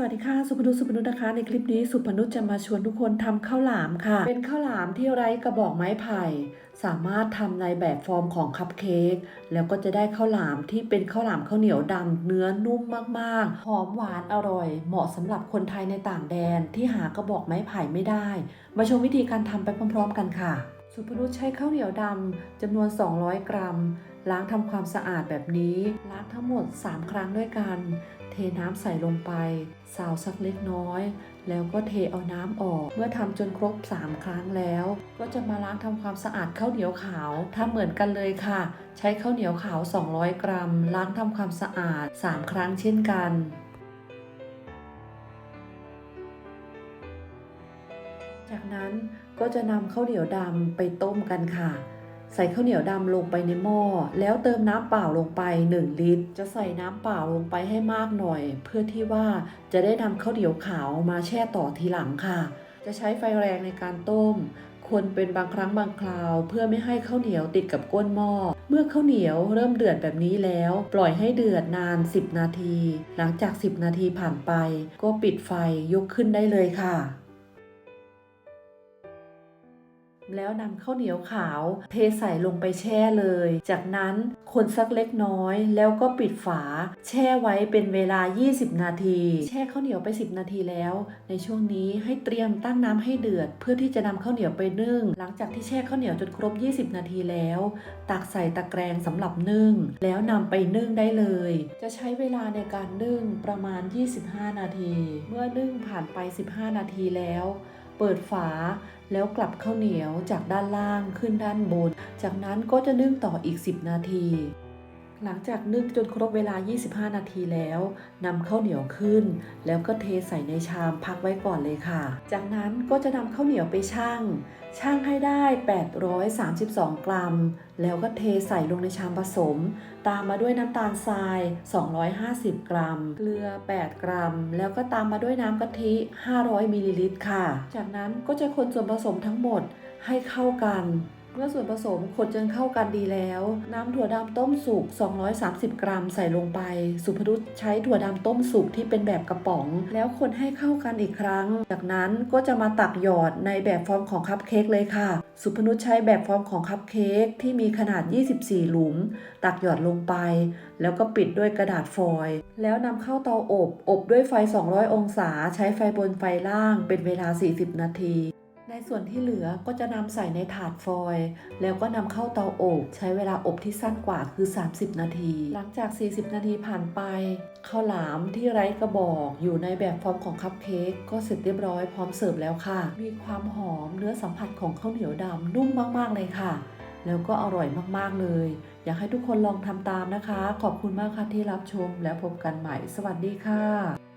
สวัสดีค่ะ สุพนุสุพนุนะคะ ในคลิปนี้สุพนุจะมาชวนทุกคนทำข้าวหลามค่ะ เป็นข้าวหลามที่ไร้กระบอกไม้ไผ่ สามารถทำในแบบฟอร์มของคัพเค้กแล้วก็จะได้ข้าวหลามที่เป็นข้าวหลามข้าวเหนียวดำเนื้อนุ่มมากๆ หอมหวานอร่อย เหมาะสำหรับคนไทยในต่างแดนที่หากระบอกไม้ไผ่ไม่ได้ มาชมวิธีการทำไปพร้อม ๆ กันค่ะ สุพนุชใช้ข้าวเหนียวดำจำนวน 200 กรัม ล้างทำความสะอาดแบบนี้ ล้างทั้งหมด 3 ครั้งด้วยกัน เทน้ำใส่ลงไปซาวสักเล็กน้อย แล้วก็เทเอาน้ำออก เมื่อทำจนครบ 3 ครั้งแล้ว ก็จะมาล้างทำความสะอาดข้าวเหนียวขาวทำเหมือนกันเลยค่ะ ใช้ข้าวเหนียวขาว 200 กรัม ล้างทำความสะอาด 3 ครั้งเช่นกัน จากนั้นก็จะนำข้าวเหนียวดำไปต้มกันค่ะ ใส่ข้าวเหนียวดำลงไปในหม้อแล้วเติมน้ำเปล่าลงไป 1 ลิตร จะใส่น้ำเปล่าลงไปให้มากหน่อย เพื่อที่ว่าจะได้นำข้าวเหนียวขาวมาแช่ต่อทีหลังค่ะ จะใช้ไฟแรงในการต้มคนเป็นบางครั้งบางคราว เพื่อไม่ให้ข้าวเหนียวติดกับก้นหม้อ เมื่อข้าวเหนียวเริ่มเดือดแบบนี้แล้ว ปล่อยให้เดือดนาน 10 นาที หลังจาก 10 นาทีผ่านไป ก็ปิดไฟยกขึ้นได้เลยค่ะ แล้วนำข้าวเหนียวขาวเทใส่ลงไปแช่เลย จากนั้นคนสักเล็กน้อยแล้วก็ปิดฝา แช่ไว้เป็นเวลา 20 นาที แช่ข้าวเหนียวไป 10 นาทีแล้ว ในช่วงนี้ให้เตรียมตั้งน้ำให้เดือด เพื่อที่จะนำข้าวเหนียวไปนึ่ง หลังจากที่แช่ข้าวเหนียวจนครบ 20 นาทีแล้ว ตักใส่ตะแกรงสำหรับนึ่ง แล้วนำไปนึ่งได้เลย จะใช้เวลาในการนึ่งประมาณ 25 นาที เมื่อนึ่งผ่านไป 15 นาทีแล้ว เปิดฝาแล้วกลับข้าวเหนียวจากด้านล่างขึ้นด้านบน จากนั้นก็จะนึ่งต่ออีก 10 นาที หลังจากนึ่งจนครบเวลา 25 นาทีแล้วนำข้าวเหนียวขึ้น แล้วก็เทใส่ในชามพักไว้ก่อนเลยค่ะ จากนั้นก็จะนำข้าวเหนียวไปชั่ง ชั่งให้ได้ 832 กรัม แล้วก็เทใส่ลงในชามผสม ตามมาด้วยน้ำตาลทราย 250 กรัม เกลือ 8 กรัม แล้วก็ตามมาด้วยน้ำกะทิ 500 มิลลิลิตรค่ะ จากนั้นก็จะคนส่วนผสมทั้งหมดให้เข้ากัน มื่อส่วนผสมคนจนเข้ากันดีแล้ว น้ำถั่วดำต้มสุก 230 กรัมใส่ลงไป สุภรุตใช้ถั่วดำต้มสุกที่เป็นแบบกระป๋อง แล้วคนให้เข้ากันอีกครั้ง จากนั้นก็จะมาตักหยอดในแบบฟอร์มของคัพเค้กเลยค่ะ สุพนุชใช้แบบฟอร์มของคัพเค้กที่มีขนาด 24 หลุม ตักหยอดลงไป แล้วก็ปิดด้วยกระดาษฟอยล์แล้วนำเข้าเตาอบ อบด้วยไฟ 200 องศา ใช้ไฟบนไฟล่าง เป็นเวลา 40 นาที ส่วนที่เหลือก็จะนำใส่ในถาดฟอยล์แล้วก็นำเข้าเตาอบ ใช้เวลาอบที่สั้นกว่าคือ 30 นาที หลังจาก 40 นาทีผ่านไปข้าวหลามที่ไร้กระบอกอยู่ในแบบฟอร์มของคัพเค้กก็เสร็จเรียบร้อยพร้อมเสิร์ฟแล้วค่ะ มีความหอมเนื้อสัมผัสของข้าวเหนียวดำนุ่มมากๆเลยค่ะ แล้วก็อร่อยมากๆเลย อยากให้ทุกคนลองทำตามนะคะ ขอบคุณมากค่ะที่รับชมแล้วพบกันใหม่ สวัสดีค่ะ